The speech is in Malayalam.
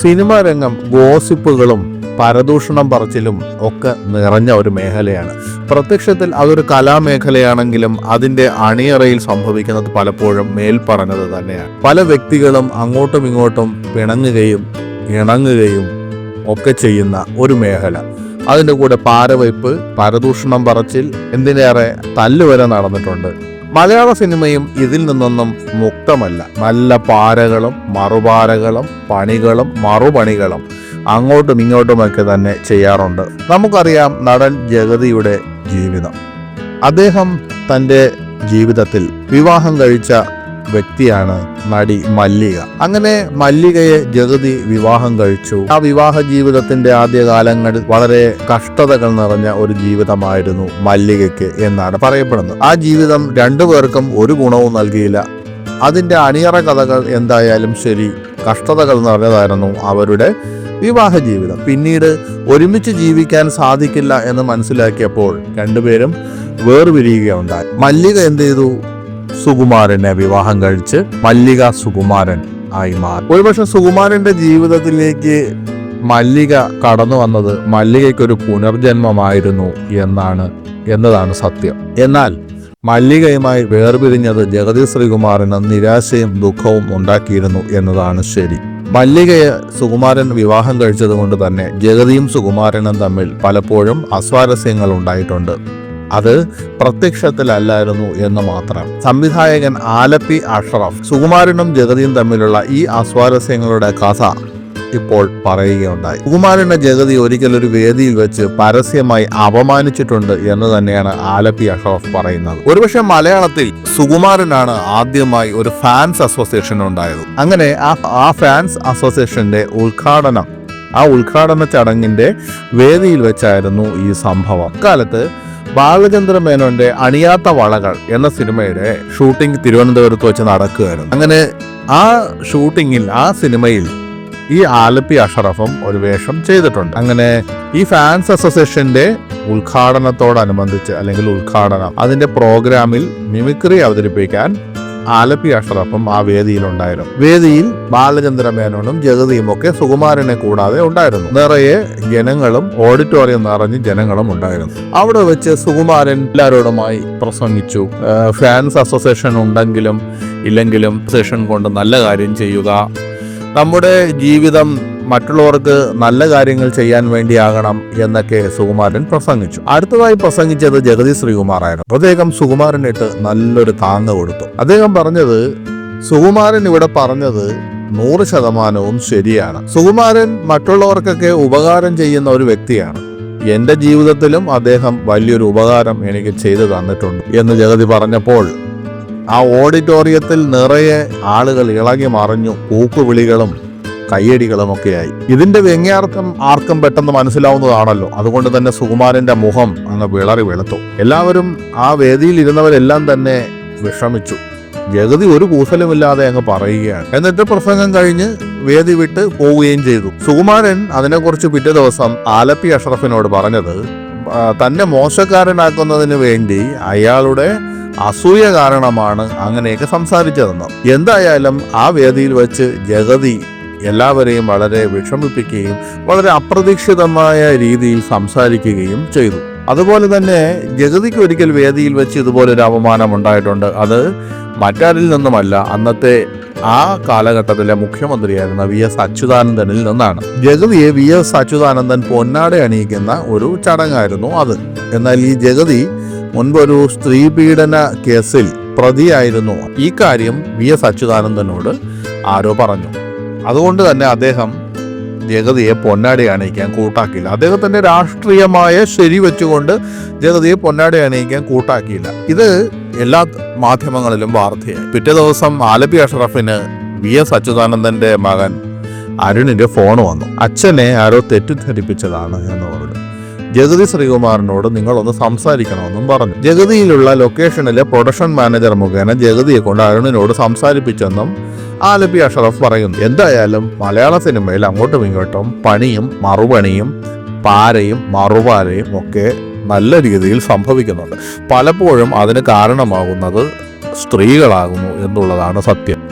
സിനിമാ രംഗം ഗോസിപ്പുകളും പരദൂഷണം പറച്ചിലും ഒക്കെ നിറഞ്ഞ ഒരു മേഖലയാണ്. പ്രത്യക്ഷത്തിൽ അതൊരു കലാമേഖലയാണെങ്കിലും അതിന്റെ അണിയറയിൽ സംഭവിക്കുന്നത് പലപ്പോഴും മേൽപ്പറഞ്ഞത് തന്നെയാണ്. പല വ്യക്തികളും അങ്ങോട്ടും ഇങ്ങോട്ടും പിണങ്ങുകയും ഇണങ്ങുകയും ഒക്കെ ചെയ്യുന്ന ഒരു മേഖല. അതിന്റെ കൂടെ പാരവയ്പ് പരദൂഷണം പറച്ചിൽ എന്തിനേറെ തല്ലുവരെ നടന്നിട്ടുണ്ട്. മലയാള സിനിമയും ഇതിൽ നിന്നൊന്നും മുക്തമല്ല. നല്ല പാരകളും മറുപാരകളും പണികളും മറുപണികളും അങ്ങോട്ടും ഇങ്ങോട്ടുമൊക്കെ തന്നെ ചെയ്യാറുണ്ട്. നമുക്കറിയാം നടൻ ജഗതിയുടെ ജീവിതം. അദ്ദേഹം തന്റെ ജീവിതത്തിൽ വിവാഹം കഴിച്ച വ്യക്തിയാണ് നടി മല്ലിക. അങ്ങനെ മല്ലികയെ ജഗതി വിവാഹം കഴിച്ചു. ആ വിവാഹ ജീവിതത്തിന്റെ ആദ്യകാലങ്ങളിൽ വളരെ കഷ്ടതകൾ നിറഞ്ഞ ഒരു ജീവിതമായിരുന്നു മല്ലികയ്ക്ക് എന്നാണ് പറയപ്പെടുന്നത്. ആ ജീവിതം രണ്ടുപേർക്കും ഒരു ഗുണവും നൽകിയില്ല. അതിന്റെ അണിയറ കഥകൾ എന്തായാലും ശരി കഷ്ടതകൾ നിറഞ്ഞതായിരുന്നു അവരുടെ വിവാഹ ജീവിതം. പിന്നീട് ഒരുമിച്ച് ജീവിക്കാൻ സാധിക്കില്ല എന്ന് മനസ്സിലാക്കിയപ്പോൾ രണ്ടുപേരും വേർപിരിയുകയുണ്ടായി. മല്ലിക എന്ത് ചെയ്തു? സുകുമാരനെ വിവാഹം കഴിച്ച് മല്ലിക സുകുമാരൻ ആയി മാറി. ഒരുപക്ഷെ സുകുമാരന്റെ ജീവിതത്തിലേക്ക് മല്ലിക കടന്നു വന്നത് മല്ലികയ്ക്കൊരു പുനർജന്മമായിരുന്നു എന്നാണ് എന്നതാണ് സത്യം. എന്നാൽ മല്ലികയുമായി വേർപിരിഞ്ഞത് ജഗതി ശ്രീകുമാറിന് നിരാശയും ദുഃഖവും ഉണ്ടാക്കിയിരുന്നു എന്നതാണ് ശരി. മല്ലികയെ സുകുമാരൻ വിവാഹം കഴിച്ചതുകൊണ്ട് തന്നെ ജഗതിയും സുകുമാരനും തമ്മിൽ പലപ്പോഴും അസ്വാരസ്യങ്ങൾ ഉണ്ടായിട്ടുണ്ട്. അത് പ്രത്യക്ഷത്തിലല്ലായിരുന്നു എന്ന് മാത്രം. സംവിധായകൻ ആലപ്പി അഷ്റഫ് സുകുമാരനും ജഗതിയും തമ്മിലുള്ള ഈ അസ്വാരസ്യങ്ങളുടെ കഥ ഇപ്പോൾ പറയുകയുണ്ടായി. സുകുമാരന്റെ ജഗതി ഒരിക്കൽ ഒരു വേദിയിൽ വെച്ച് പരസ്യമായി അപമാനിച്ചിട്ടുണ്ട് എന്ന് തന്നെയാണ് ആലപ്പി അഷറഫ് പറയുന്നത്. ഒരുപക്ഷെ മലയാളത്തിൽ സുകുമാരനാണ് ആദ്യമായി ഒരു ഫാൻസ് അസോസിയേഷൻ ഉണ്ടായത്. അങ്ങനെ ആ ഫാൻസ് അസോസിയേഷന്റെ ഉദ്ഘാടനം ആ ഉദ്ഘാടന ചടങ്ങിന്റെ വേദിയിൽ വെച്ചായിരുന്നു ഈ സംഭവം. കാലത്ത് ബാലചന്ദ്ര മേനോന്റെ അണിയാത്ത വളകൾ എന്ന സിനിമയുടെ ഷൂട്ടിംഗ് തിരുവനന്തപുരത്ത് വെച്ച് നടക്കുകയായിരുന്നു. അങ്ങനെ ആ ഷൂട്ടിങ്ങിൽ ആ സിനിമയിൽ ഈ ആലപ്പി അഷറഫും ഒരു വേഷം ചെയ്തിട്ടുണ്ട്. അങ്ങനെ ഈ ഫാൻസ് അസോസിയേഷന്റെ ഉദ്ഘാടനത്തോടനുബന്ധിച്ച് അല്ലെങ്കിൽ ഉദ്ഘാടനം അതിന്റെ പ്രോഗ്രാമിൽ മിമിക്രി അവതരിപ്പിക്കാൻ ആലപ്പി അഷറപ്പും ആ വേദിയിൽ ഉണ്ടായിരുന്നു വേദിയിൽ ബാലചന്ദ്ര മേനോനും ജഗതിയും ഒക്കെ സുകുമാരനെ കൂടാതെ ഉണ്ടായിരുന്നു. നിറയെ ജനങ്ങളും ഓഡിറ്റോറിയം നിറഞ്ഞ് ജനങ്ങളും ഉണ്ടായിരുന്നു. അവിടെ വെച്ച് സുകുമാരൻ എല്ലാവരോടുമായി പ്രസംഗിച്ചു. ഫാൻസ് അസോസിയേഷൻ ഉണ്ടെങ്കിലും ഇല്ലെങ്കിലും അസോസിയേഷൻ കൊണ്ട് നല്ല കാര്യം ചെയ്യുക. നമ്മുടെ ജീവിതം മറ്റുള്ളവർക്ക് നല്ല കാര്യങ്ങൾ ചെയ്യാൻ വേണ്ടിയാകണം എന്നൊക്കെ സുകുമാരൻ പ്രസംഗിച്ചു. അടുത്തതായി പ്രസംഗിച്ചത് ജഗതി ശ്രീകുമാറായിരുന്നു. അദ്ദേഹം സുകുമാരനിട്ട് നല്ലൊരു താങ്ങ് കൊടുത്തു. അദ്ദേഹം പറഞ്ഞത് സുകുമാരൻ ഇവിടെ പറഞ്ഞത് നൂറ് ശതമാനവും ശരിയാണ്. സുകുമാരൻ മറ്റുള്ളവർക്കൊക്കെ ഉപകാരം ചെയ്യുന്ന ഒരു വ്യക്തിയാണ്. എന്റെ ജീവിതത്തിലും അദ്ദേഹം വലിയൊരു ഉപകാരം എനിക്ക് ചെയ്തു തന്നിട്ടുണ്ട്. എന്ന് ജഗതി പറഞ്ഞപ്പോൾ ആ ഓഡിറ്റോറിയത്തിൽ നിറയെ ആളുകൾ ഇളകി മറിഞ്ഞു. കൂക്കുവിളികളും കയ്യടികളും ഒക്കെയായി ഇതിന്റെ വ്യംഗ്യാർത്ഥം ആർക്കും പെട്ടെന്ന് മനസ്സിലാവുന്നതാണല്ലോ. അതുകൊണ്ട് തന്നെ സുകുമാരന്റെ മുഖം അങ്ങ് വിളറി വെളുത്തു. എല്ലാവരും ആ വേദിയിൽ ഇരുന്നവരെല്ലാം തന്നെ വിഷമിച്ചു. ജഗതി ഒരു കൂസലുമില്ലാതെ അങ്ങ് പറയുകയാണ്. എന്നിട്ട് പ്രസംഗം കഴിഞ്ഞ് വേദി വിട്ട് പോവുകയും ചെയ്തു. സുകുമാരൻ അതിനെക്കുറിച്ച് പിറ്റേ ദിവസം ആലപ്പി അഷ്റഫിനോട് പറഞ്ഞത് തന്നെ മോശക്കാരനാക്കുന്നതിന് വേണ്ടി അയാളുടെ അസൂയ കാരണമാണ് അങ്ങനെയൊക്കെ സംസാരിച്ചതെന്ന്. എന്തായാലും ആ വേദിയിൽ വെച്ച് ജഗതി എല്ലാവരെയും വളരെ വിഷമിപ്പിക്കുകയും വളരെ അപ്രതീക്ഷിതമായ രീതിയിൽ സംസാരിക്കുകയും ചെയ്തു. അതുപോലെ തന്നെ ജഗതിക്ക് ഒരിക്കൽ വേദിയിൽ വെച്ച് ഇതുപോലൊരു അപമാനം ഉണ്ടായിട്ടുണ്ട്. അത് മറ്റാരിൽ നിന്നുമല്ല അന്നത്തെ ആ കാലഘട്ടത്തിലെ മുഖ്യമന്ത്രിയായിരുന്ന വി എസ് അച്യുതാനന്ദനിൽ നിന്നാണ്. ജഗതിയെ വി എസ് അച്യുതാനന്ദൻ പൊന്നാട അണിയിക്കുന്ന ഒരു ചടങ്ങായിരുന്നു അത്. എന്നാൽ ഈ ജഗതി മുൻപൊരു സ്ത്രീ പീഡന കേസിൽ പ്രതിയായിരുന്നു. ഈ കാര്യം വി എസ് അച്യുതാനന്ദനോട് ആരോ പറഞ്ഞു. അതുകൊണ്ട് തന്നെ അദ്ദേഹം ജഗതിയെ പൊന്നാടി അണിയിക്കാൻ കൂട്ടാക്കിയില്ല. അദ്ദേഹത്തിന്റെ രാഷ്ട്രീയമായ ശരി വെച്ചുകൊണ്ട് ജഗതിയെ പൊന്നാടി അണിയിക്കാൻ കൂട്ടാക്കിയില്ല. ഇത് എല്ലാ മാധ്യമങ്ങളിലും വാർത്തയായി. പിറ്റേ ദിവസം ആലപ്പി അഷറഫിന് വി എസ് അച്യുതാനന്ദന്റെ മകൻ അരുണിന്റെ ഫോൺ വന്നു. അച്ഛനെ ആരോ തെറ്റിദ്ധരിപ്പിച്ചതാണ് എന്ന് പറഞ്ഞു. ജഗതി ശ്രീകുമാറിനോട് നിങ്ങളൊന്ന് സംസാരിക്കണമെന്നും പറഞ്ഞു. ജഗതിയിലുള്ള ലൊക്കേഷനിലെ പ്രൊഡക്ഷൻ മാനേജർ മുഖേന ജഗതിയെ കൊണ്ട് അരുണിനോട് സംസാരിപ്പിച്ചെന്നും ആലപ്പി അഷറഫ് പറയുന്നു എന്തായാലും മലയാള സിനിമയിൽ അങ്ങോട്ടും ഇങ്ങോട്ടും പണിയും മറുപണിയും പാരയും മറുപാരയും ഒക്കെ നല്ല രീതിയിൽ സംഭവിക്കുന്നുണ്ട്. പലപ്പോഴും അതിന് കാരണമാകുന്നത് സ്ത്രീകളാകുന്നു എന്നുള്ളതാണ് സത്യം.